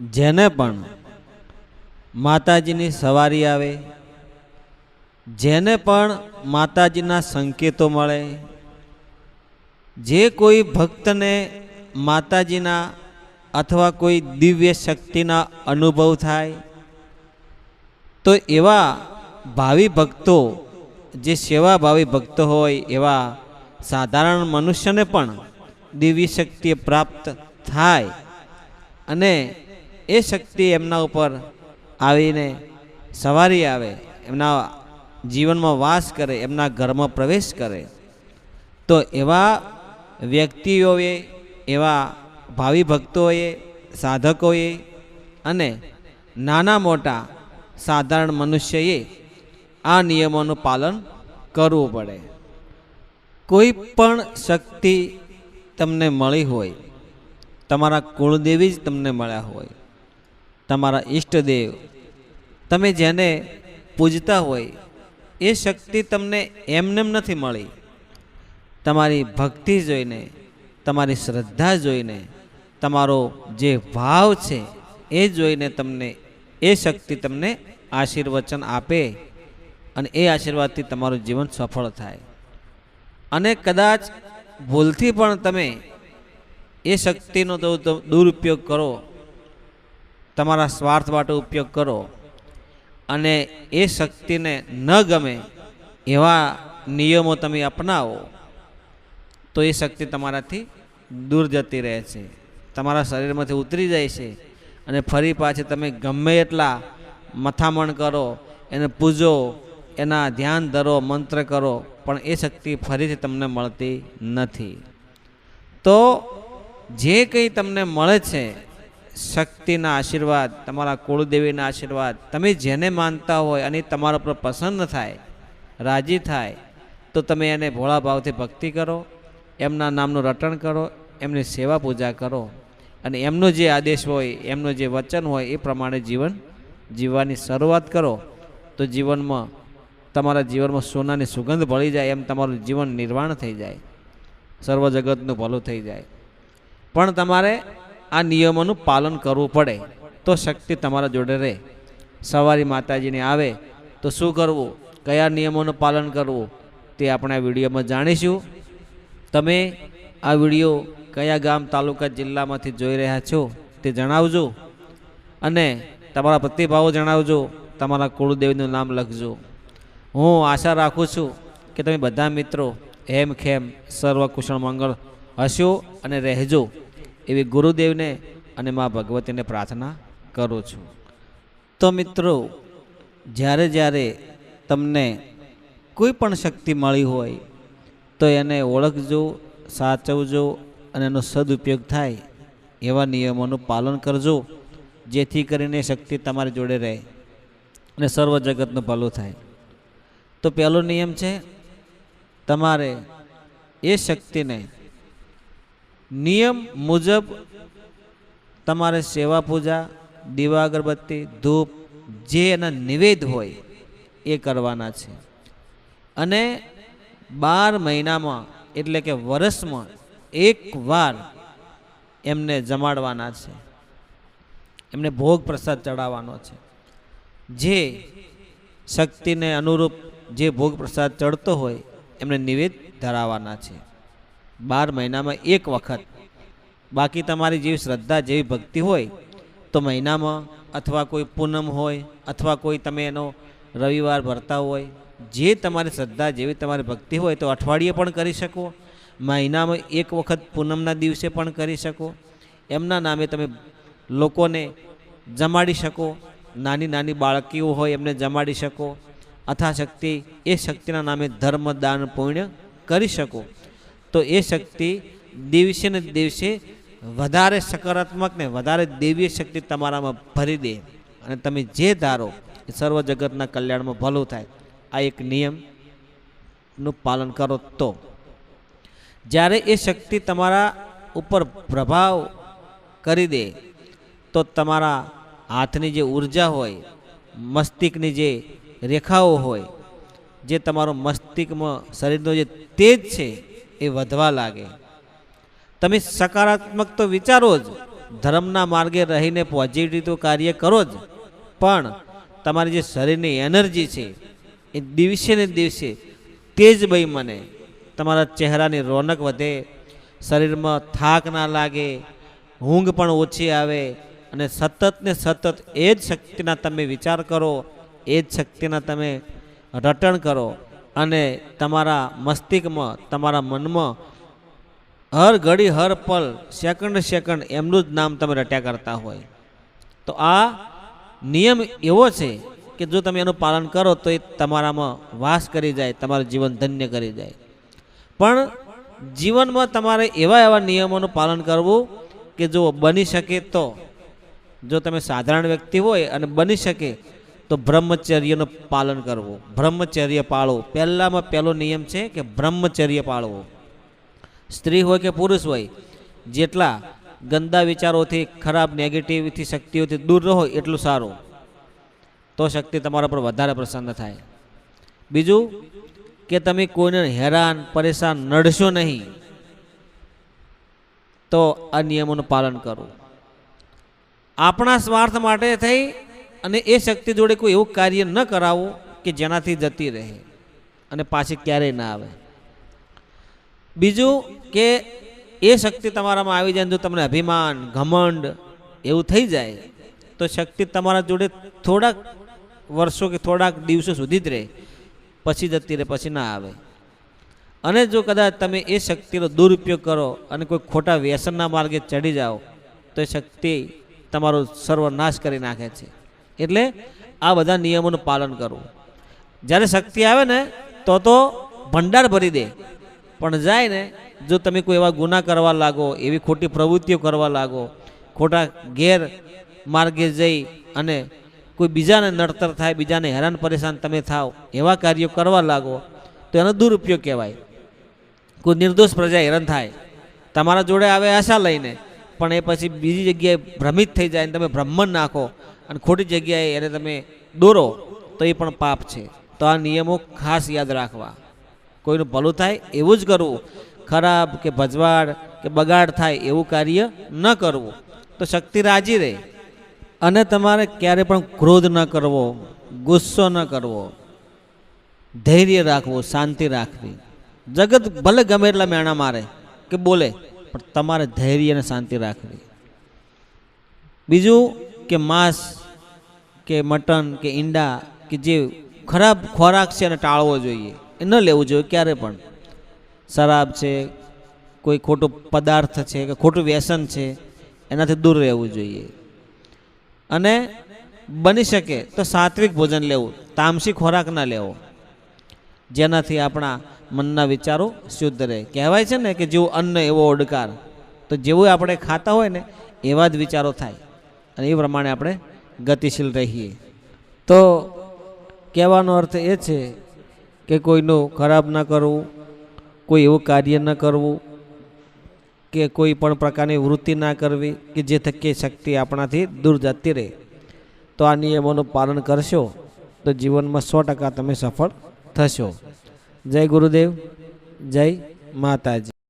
જેને પણ માતાજીની સવારી આવે, જેને પણ માતાજીના સંકેતો મળે, જે કોઈ ભક્તને માતાજીના અથવા કોઈ દિવ્ય શક્તિના અનુભવ થાય, તો એવા ભાવિ ભક્તો, જે સેવાભાવી ભક્તો હોય, એવા સાધારણ મનુષ્યને પણ દિવ્ય શક્તિ પ્રાપ્ત થાય અને એ શક્તિ એમના ઉપર આવીને સવારી આવે, એમના જીવનમાં વાસ કરે, એમના ઘરમાં પ્રવેશ કરે, તો એવા વ્યક્તિઓએ, એવા ભાવિ ભક્તોએ, સાધકોએ અને નાના મોટા સાધારણ મનુષ્યએ આ નિયમોનું પાલન કરવું પડે. કોઈ પણ શક્તિ તમને મળી હોય, તમારા કુળદેવી જ તમને મળ્યા હોય તમારા ઈષ્ટદેવ. તમે જેને પૂજતા હોય, એ શક્તિ તમને એમનેમ નથી મળી. તમારી ભક્તિ જોઈને, તમારી શ્રદ્ધા જોઈને, તમારો જે ભાવ છે, એ જોઈને તમને, એ શક્તિ તમને આશીર્વચન આપે અને એ આશીર્વાદથી તમારું જીવન સફળ થાય. અને કદાચ ભૂલથી પણ તમે એ શક્તિનો તો દુરુપયોગ કરો તમારા સ્વાર્થ માટે ઉપયોગ કરો અને એ શક્તિને ન ગમે એવા નિયમો તમે અપનાવો, તો એ શક્તિ તમારાથી દૂર જતી રહે છે. તમારા શરીરમાંથી ઉતરી જાય છે અને ફરી પાછી તમે ગમે એટલા મથામણ કરો, એને પૂજો, એના ધ્યાન ધરો, મંત્ર કરો, પણ એ શક્તિ ફરીથી તમને મળતી નથી. તો જે કંઈ તમને મળે છે શક્તિના આશીર્વાદ, તમારા કુળદેવીના આશીર્વાદ. તમે જેને માનતા હોય અને તમારા પર પસંદ થાય, રાજી થાય, તો તમે એને ભોળા ભાવથી ભક્તિ કરો, એમના નામનું રટણ કરો, એમની સેવા પૂજા કરો. અને એમનો જે આદેશ હોય, એમનું જે વચન હોય, એ પ્રમાણે જીવન જીવવાની શરૂઆત કરો. તો જીવનમાં, તમારા જીવનમાં સોનાની સુગંધ ભળી જાય, એમ તમારું જીવન નિર્વાણ થઈ જાય. સર્વ જગતનું ભલું થઈ જાય. પણ તમારે આ નિયમોનું પાલન કરવું પડે, તો શક્તિ તમારા જોડે રહે. સવારી માતાજીને આવે, તો શું કરવું? કયા નિયમોનું પાલન કરવું? તે આપણે આ વિડીયોમાં જાણીશું. તમે આ વીડિયો કયા ગામ, તાલુકા, જિલ્લામાંથી જોઈ રહ્યા છો તે જણાવજો. અને તમારા પ્રતિભાવો જણાવજો. તમારા કુળદેવીનું નામ લખજો. હું આશા રાખું છું કે તમે બધા મિત્રો હેમ ખેમ સર્વ મંગળ હશો અને રહેજો. એવી ગુરુદેવને અને મા ભગવતીને પ્રાર્થના કરું છું. તો મિત્રો, જ્યારે જ્યારે તમને કોઈ પણ શક્તિ મળી હોય, તો એને ઓળખજો, સાચવજો અને એનો સદુપયોગ થાય એવા નિયમોનું પાલન કરજો, જેથી કરીને શક્તિ તમારી જોડે રહે અને સર્વ જગતનું ભલું થાય. તો પહેલો નિયમ છે, તમારે એ શક્તિને નિયમ મુજબ તમારે સેવા પૂજા, દીવા અગરબત્તી, ધૂપ, જે એના નિવેદ હોય એ કરવાના છે. અને બાર મહિનામાં, એટલે કે વર્ષમાં, એક વાર એમને જમાડવાના છે. એમને ભોગ પ્રસાદ ચડાવવાનો છે. જે શક્તિને અનુરૂપ જે ભોગ પ્રસાદ ચડતો હોય, એમને નિવેદ ધરાવવાના છે. બાર મહિનામાં એક વખત. બાકી તમારી જેવી શ્રદ્ધા, જેવી ભક્તિ હોય, તો મહિનામાં અથવા કોઈ પૂનમ હોય, અથવા કોઈ તમે એનો રવિવાર ભરતા હોય, જે તમારી શ્રદ્ધા, જેવી તમારી ભક્તિ હોય, તો અઠવાડિયે પણ કરી શકો. મહિનામાં એક વખત પૂનમના દિવસે પણ કરી શકો. એમના નામે તમે લોકોને જમાડી શકો. નાની નાની બાળકીઓ હોય, એમને જમાડી શકો. અથા શક્તિ એ શક્તિના નામે ધર્મ, દાન, પુણ્ય કરી શકો. તો એ શક્તિ દિવસે ને દિવસે વધારે સકારાત્મક ને વધારે દેવીય શક્તિ તમારામાં ભરી દે. અને તમે જે ધારો એ સર્વ જગતના કલ્યાણમાં ભલું થાય, આ એક નિયમનું પાલન કરો તો. જ્યારે એ શક્તિ તમારા ઉપર પ્રભાવ કરી દે, તો તમારા હાથની જે ઊર્જા હોય, મસ્તિષ્કની જે રેખાઓ હોય, જે તમારો મસ્તિષ્કમાં શરીરનો જે તેજ છે એ વધવા લાગે. તમે સકારાત્મક તો વિચારો જ, ધર્મના માર્ગે રહીને પોઝિટિવ તો કાર્ય કરો જ. પણ તમારી જે શરીરની એનર્જી છે, એ દિવસે ને દિવસે તેજ ભાઈ મને. તમારા ચહેરાની રોનક વધે, શરીરમાં થાક ના લાગે, ઊંઘ પણ ઓછી આવે અને સતત ને સતત એ જ શક્તિના તમે વિચાર કરો, એ જ શક્તિના તમે રટણ કરો. અને તમારા મસ્તિષ્કમાં, તમારા મનમાં હર ઘડી, હર પલ, સેકન્ડ સેકન્ડ એમનું જ નામ તમે રટ્યા કરતા હોય. તો આ નિયમ એવો છે કે જો તમે એનું પાલન કરો તો એ તમારામાં વાસ કરી જાય, તમારું જીવન ધન્ય કરી જાય. પણ જીવનમાં તમારે એવા એવા નિયમોનું પાલન કરવું કે જો બની શકે તો. જો તમે સાધારણ વ્યક્તિ હોય અને બની શકે તો બ્રહ્મચર્યનું પાલન કરવું. બ્રહ્મચર્ય પાળવું. પહેલામાં પહેલો નિયમ છે કે બ્રહ્મચર્ય પાળવું. સ્ત્રી હોય કે પુરુષ હોય, જેટલા ગંદા વિચારોથી, ખરાબ નેગેટિવથી શક્તિઓથી દૂર રહો, એટલું સારું. તો શક્તિ તમારા પર વધારે પ્રસન્ન થાય. બીજું કે તમે કોઈને હેરાન, પરેશાન નડશો નહીં, તો આ નિયમોનું પાલન કરવું આપણા સ્વાર્થ માટે થઈ અને એ શક્તિ જોડે કોઈ એવું કાર્ય ન કરાવો કે જેનાથી જતી રહે અને પાછી ક્યારેય ના આવે. બીજું કે એ શક્તિ તમારામાં આવી જાય જો તમને અભિમાન, ઘમંડ એવું થઈ જાય, તો શક્તિ તમારા જોડે થોડાક વર્ષો કે થોડાક દિવસો સુધી જ રહે, પછી જતી રહે, પછી ના આવે. અને જો કદાચ તમે એ શક્તિનો દુરુપયોગ કરો અને કોઈ ખોટા વ્યસનના માર્ગે ચડી જાઓ, તો એ શક્તિ તમારો સર્વનાશ કરી નાખે છે. એટલે આ બધા નિયમોનું પાલન કરવું જ્યારે શક્તિ આવે ને, તો તો ભંડાર ભરી દે. પણ જાય ને, જો તમે કોઈ એવા ગુના કરવા લાગો, એવી ખોટી પ્રવૃત્તિઓ કરવા લાગો, ખોટા ગેર માર્ગે જઈ અને કોઈ બીજાને નડતર થાય, બીજાને હેરાન પરેશાન તમે થાવ, એવા કાર્યો કરવા લાગો, તો એનો દુરુપયોગ કહેવાય. કોઈ નિર્દોષ પ્રજા હેરાન થાય. તમારા જોડે આવે આશા લઈને, પણ એ પછી બીજી જગ્યાએ ભ્રમિત થઈ જાય અને તમે બ્રહ્મણ નાખો અને ખોટી જગ્યાએ એને તમે દોરો, તો એ પણ પાપ છે. તો આ નિયમો ખાસ યાદ રાખવા. કોઈનું ભલું થાય એવું જ કરવું. ખરાબ કે ભજવાડ કે બગાડ થાય એવું કાર્ય ન કરવું. તો શક્તિ રાજી રહે. અને તમારે ક્યારે પણ ક્રોધ ન કરવો, ગુસ્સો ન કરવો. ધૈર્ય રાખવું, શાંતિ રાખવી. જગત ભલે ગમે એટલા મેણા મારે કે બોલે, પણ તમારે ધૈર્ય અને શાંતિ રાખવી. બીજું કે માંસ, કે મટન, કે ઈંડા, કે જે ખરાબ ખોરાક છે એને ટાળવો જોઈએ. એ ન લેવું જોઈએ ક્યારે પણ. શરાબ છે, કોઈ ખોટો પદાર્થ છે, કે ખોટું વ્યસન છે, એનાથી દૂર રહેવું જોઈએ. અને બની શકે તો સાત્વિક ભોજન લેવું તામસી ખોરાક ના લેવો. જેનાથી આપણા મનના વિચારો શુદ્ધ રહે. કહેવાય છે ને કે જેવું અન્ન એવો ઓડકાર, તો જેવું આપણે ખાતા હોય ને, એવા જ વિચારો થાય. અને એ પ્રમાણે આપણે ગતિશીલ રહીએ. તો કહેવાનો અર્થ એ છે કે કોઈનું ખરાબ ન કરવું, કોઈ એવું કાર્ય ન કરવું, કે કોઈ પણ પ્રકારની વૃત્તિ ના કરવી કે જે થકી શક્તિ આપણાથી દૂર જતી રહે. તો આ નિયમોનું પાલન કરશો તો જીવનમાં સો ટકા તમે સફળ થશો. જય ગુરુદેવ, જય માતાજી.